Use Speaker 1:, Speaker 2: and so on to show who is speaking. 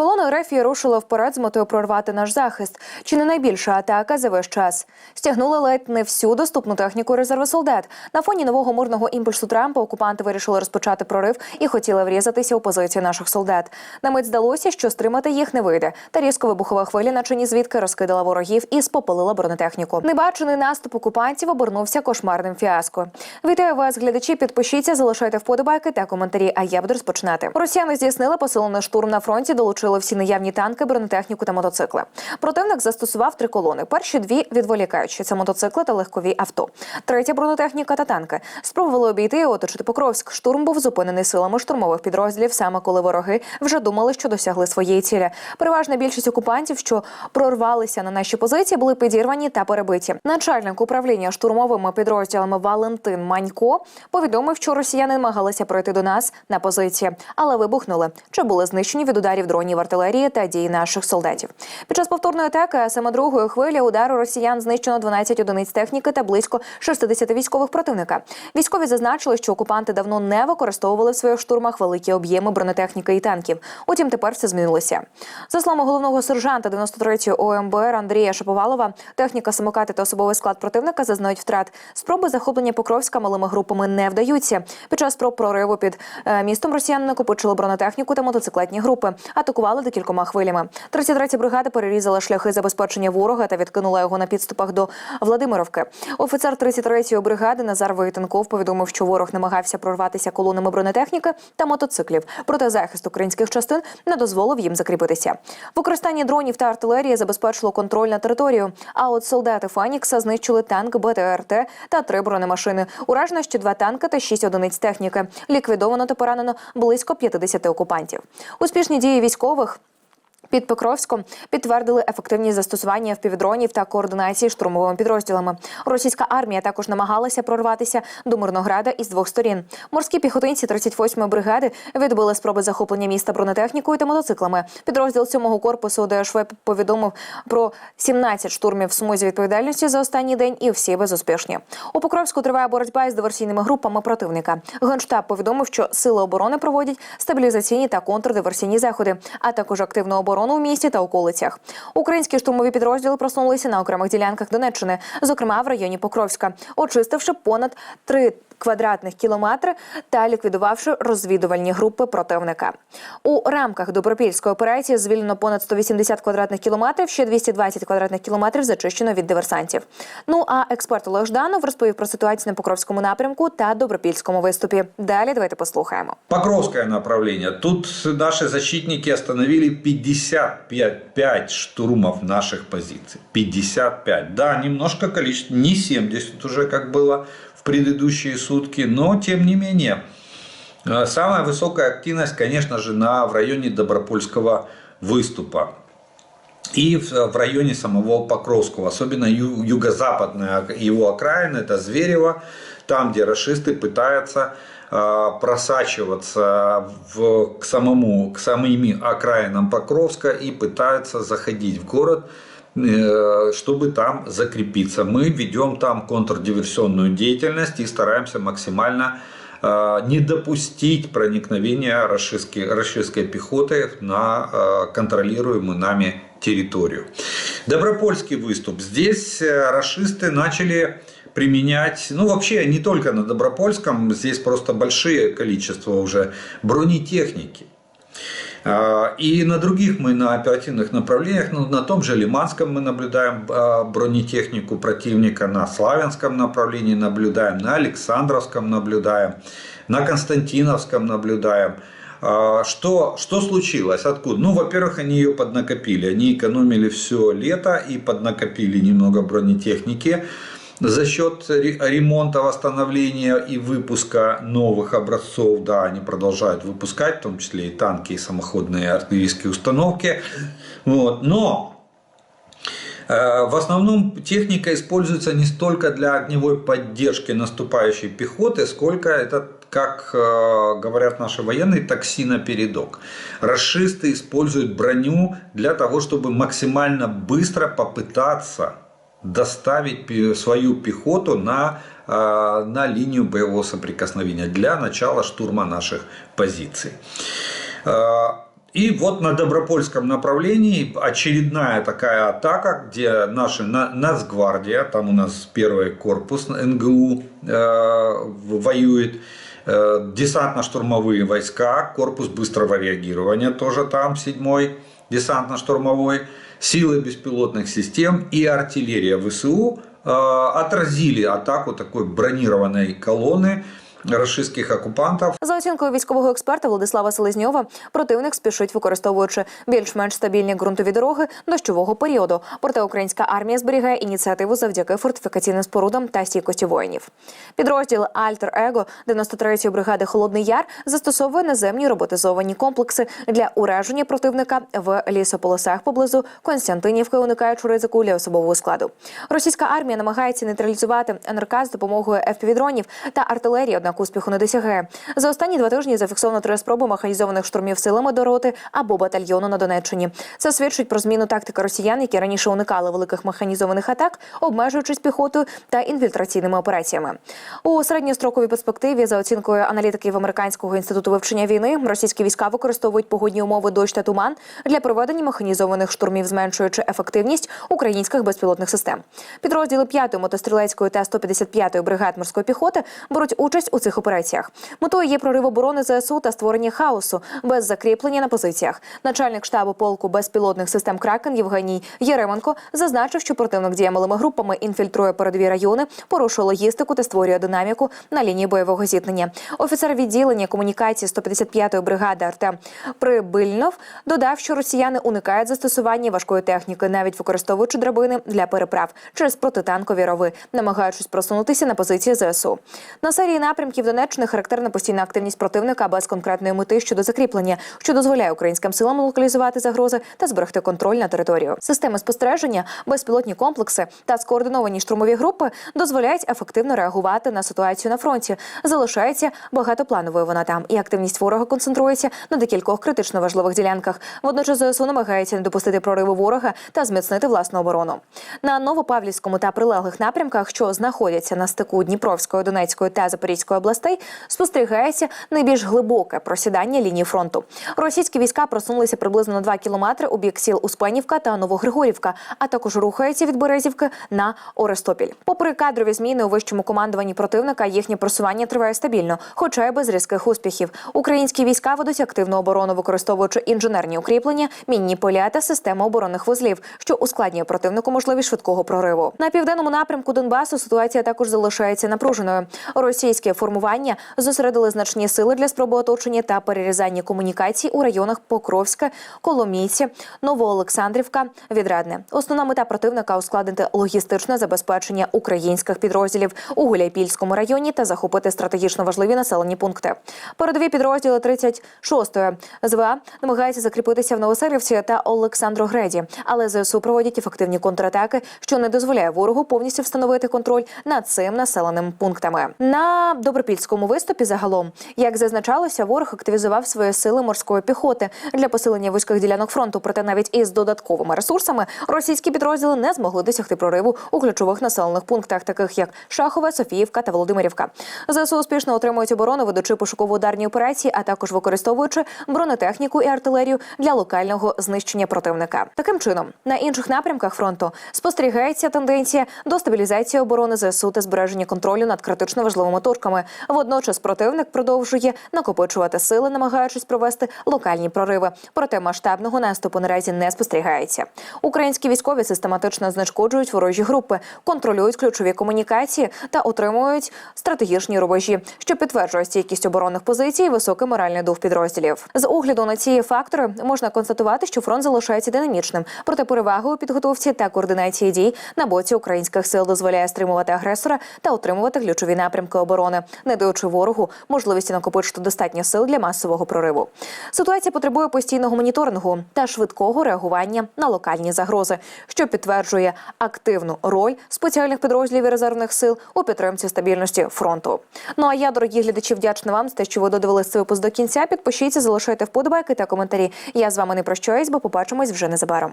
Speaker 1: Колона Рефії рушила вперед з метою прорвати наш захист. Чи не найбільша атака за весь час? Стягнули ледь не всю доступну техніку резерви солдат. На фоні нового мирного імпульсу Трампа окупанти вирішили розпочати прорив і хотіли врізатися у позиції наших солдат. На мить здалося, що стримати їх не вийде. Та різко вибухова хвиля, наче ні звідки розкидала ворогів і спопалила бронетехніку. Небачений наступ окупантів обернувся кошмарним фіаско. Вітаю вас, глядачі. Підпишіться, залишайте вподобайки та коментарі. А я буду розпочинати. Росіяни здійснили посилений штурм на фронті, долучили всі наявні танки, бронетехніку та мотоцикли. Противник застосував три колони. Перші дві відволікаючі це мотоцикли та легкові авто. Третя бронетехніка та танки. Спробували обійти і оточити Покровськ. Штурм був зупинений силами штурмових підрозділів, саме коли вороги вже думали, що досягли своєї цілі. Переважна більшість окупантів, що прорвалися на наші позиції, були підірвані та перебиті. Начальник управління штурмовими підрозділами Валентин Манько повідомив, що росіяни намагалися пройти до нас на позиції, але вибухнули. Чи були знищені від ударів дронів артилерії та дії наших солдатів? Під час повторної атаки, саме другої хвилі удару росіян знищено 12 одиниць техніки та близько 60 військових противника. Військові зазначили, що окупанти давно не використовували в своїх штурмах великі об'єми бронетехніки і танків. Утім, тепер все змінилося. За словами головного сержанта 93-ї ОМБР Андрія Шаповалова, техніка, самокати та особовий склад противника зазнають втрат. Спроби захоплення Покровська малими групами не вдаються. Під час спроб прориву під е, містом росіяни накопичили бронетехніку та мотоциклетні групи, атакували декількома хвилями. 33-я бригада перерізала шляхи забезпечення ворога та відкинула його на підступах до Владимировки. Офіцер 33-ї бригади Назар Войтенков повідомив, що ворог намагався прорватися колонами бронетехніки та мотоциклів. Проте захист українських частин не дозволив їм закріпитися. Використання дронів та артилерії забезпечило контроль на територію. А от солдати Фанікса знищили танк БТРТ та три бронемашини. Уражено ще два танки та шість одиниць техніки. Ліквідовано та поранено близько 50 окупантів. Успішні дії військових військових. Під Покровськом підтвердили ефективність застосування впівдронів та координації штурмовими підрозділами. Російська армія також намагалася прорватися до Мирнограда із двох сторін. Морські піхотинці 38-ї бригади відбили спроби захоплення міста бронетехнікою та мотоциклами. Підрозділ 7-го корпусу ДШВ повідомив про 17 штурмів в смузі відповідальності за останній день, і всі безуспішні. У Покровську триває боротьба із диверсійними групами противника. Генштаб повідомив, що сили оборони проводять стабілізаційні та контрдиверсійні заходи, а також активну оборону у місті та околицях. Українські штурмові підрозділи просунулися на окремих ділянках Донеччини, зокрема в районі Покровська, очистивши понад три квадратних кілометри та ліквідувавши розвідувальні групи противника. У рамках добропільської операції звільнено понад 180 квадратних кілометрів, ще 220 квадратних кілометрів зачищено від диверсантів. Ну а експерт Олег Жданов розповів про ситуацію на Покровському напрямку та добропільському виступі. Далі давайте послухаємо.
Speaker 2: Покровское направление. Тут наши защитники остановили 55 штурмов наших позиций. 55. Да, немножко количество, не 70 уже как было в предыдущие сутки, но тем не менее. Э, Самая высокая активность, конечно же, на, в районе Добропольского выступа. И в районе самого Покровского, особенно юго-западная его окраина, это Зверево, там, где расисты пытаются э, просачиваться в, к, самому, к самим окраинам Покровска и пытаются заходить в город, чтобы там закрепиться. Мы ведем там контрдиверсионную деятельность и стараемся максимально э, не допустить проникновения рашистской, рашистской пехоты на э, контролируемую нами территорию. Добропольский выступ. Здесь э, рашисты начали применять, ну вообще не только на Добропольском, здесь просто большие количество уже бронетехники. А, И на других мы на оперативных направлениях, ну, на том же Лиманском мы наблюдаем а, бронетехнику противника, на Славянском направлении наблюдаем, на Александровском наблюдаем, на Константиновском наблюдаем. А, Что, что случилось? Откуда? Ну, во-первых, они ее поднакопили. Они экономили все лето и поднакопили немного бронетехники за счет ре- ремонта, восстановления и выпуска новых образцов, да, они продолжают выпускать, в том числе и танки, и самоходные артиллерийские установки. Вот. Но э, в основном техника используется не столько для огневой поддержки наступающей пехоты, сколько это, как э, говорят наши военные, такси на передок. Расисты используют броню для того, чтобы максимально быстро попытаться доставить свою пехоту на, э, на линию боевого соприкосновения для начала штурма наших позиций. Э, И вот на Добропольском направлении очередная такая атака, где наши на- Нацгвардия, там у нас первый корпус НГУ э, воюет, десантно-штурмовые войска, корпус быстрого реагирования тоже там, седьмой десантно-штурмовой, силы беспилотных систем и артиллерия ВСУ э, отразили атаку такой бронированной колонны рашистских оккупантов
Speaker 1: За оцінкою військового експерта Владислава Селезньова, противник спішить використовуючи більш-менш стабільні ґрунтові дороги дощового періоду. Проте українська армія зберігає ініціативу завдяки фортифікаційним спорудам та стійкості воїнів. Підрозділ Альтер Его 93-ї бригади Холодний Яр застосовує наземні роботизовані комплекси для ураження противника в лісополосах поблизу Константинівки, уникаючи ризику для особового складу. Російська армія намагається нейтралізувати НРК з допомогою FPV-дронів та артилерії, однак успіху не досягає. За останні два тижні зафіксовано три спроби механізованих штурмів силами до роти або батальйону на Донеччині. Це свідчить про зміну тактики росіян, які раніше уникали великих механізованих атак, обмежуючись піхотою та інфільтраційними операціями. У середньостроковій перспективі, за оцінкою аналітиків американського інституту вивчення війни, російські війська використовують погодні умови дощ та туман для проведення механізованих штурмів, зменшуючи ефективність українських безпілотних систем. Підрозділи 5-ї мотострілецької та 155-ї бригад морської піхоти беруть участь у цих операціях. Метою є прорив оборони ЗСУ та створення хаосу без закріплення на позиціях. Начальник штабу полку безпілотних систем Кракен Євгеній Єременко зазначив, що противник діє групами інфільтрує передові райони, порушує логістику та створює динаміку на лінії бойового зіткнення. Офіцер відділення комунікації 155-ї бригади Артем Прибильнов додав, що росіяни уникають застосування важкої техніки, навіть використовуючи драбини для переправ через протитанкові рови, намагаючись просунутися на позиції ЗСУ. На серії напрямків Донеччини характерна постійна активність противника без конкретної мети щодо закріплення, що дозволяє українським силам локалізувати загрози та зберегти контроль на територію. Системи спостереження, безпілотні комплекси та скоординовані штурмові групи дозволяють ефективно реагувати на ситуацію на фронті. Залишається багатоплановою вона там, і активність ворога концентрується на декількох критично важливих ділянках. Водночас ЗСУ намагається не допустити прориву ворога та зміцнити власну оборону. На Новопавлівському та прилеглих напрямках, що знаходяться на стику Дніпровської, Донецької та Запорізької областей, спостерігається найбільш глибоке просідання лінії фронту. Російські війська просунулися приблизно на 2 кілометри у бік сіл Успенівка та Новогригорівка, а також рухаються від Березівки на Орестопіль. Попри кадрові зміни у вищому командуванні противника, їхнє просування триває стабільно, хоча й без різких успіхів. Українські війська ведуть активну оборону, використовуючи інженерні укріплення, мінні поля та системи оборонних вузлів, що ускладнює противнику можливість швидкого прориву. На південному напрямку Донбасу ситуація також залишається напруженою. Російське формування зосередили значні сили для спроби оточення та перерізання комунікацій у районах Покровська, Коломійці, Новоолександрівка, Відрадне. Основна мета противника ускладнити логістичне забезпечення українських підрозділів у Гуляйпільському районі та захопити стратегічно важливі населені пункти. Передові підрозділи 36-ї ЗВА намагаються закріпитися в Новоселівці та Олександрогреді, але ЗСУ проводять ефективні контратаки, що не дозволяє ворогу повністю встановити контроль над цим населеним пунктами. На добропільському виступі загалом, як зазначалося, ворог активізував свої сили морської піхоти для посилення вузьких ділянок фронту. Проте навіть із додатковими ресурсами російські підрозділи не змогли досягти прориву у ключових населених пунктах, таких як Шахове, Софіївка та Володимирівка. ЗСУ успішно отримують оборону, ведучи пошуково-ударні операції, а також використовуючи бронетехніку і артилерію для локального знищення противника. Таким чином, на інших напрямках фронту спостерігається тенденція до стабілізації оборони ЗСУ та збереження контролю над критично важливими точками. Водночас противник продовжує накопичувати сили, намагаючись провести локальні прориви. Проте масштабного наступу наразі не спостерігається. Українські військові систематично знешкоджують ворожі групи, контролюють ключові комунікації та отримують стратегічні рубежі, що підтверджує стійкість оборонних позицій і високий моральний дух підрозділів. З огляду на ці фактори можна констатувати, що фронт залишається динамічним, проте перевагою у підготовці та координації дій на боці українських сил дозволяє стримувати агресора та отримувати ключові напрямки оборони, не даючи ворогу можливості накопичити достатньо сил для масового прориву. Ситуація потребує постійного моніторингу та швидкого реагування на локальні загрози, що підтверджує активну роль спеціальних підрозділів і резервних сил у підтримці стабільності фронту. Ну а я, дорогі глядачі, вдячна вам за те, що ви додивились цей випуск до кінця. Підпишіться, залишайте вподобайки та коментарі. Я з вами не прощаюсь, бо побачимось вже незабаром.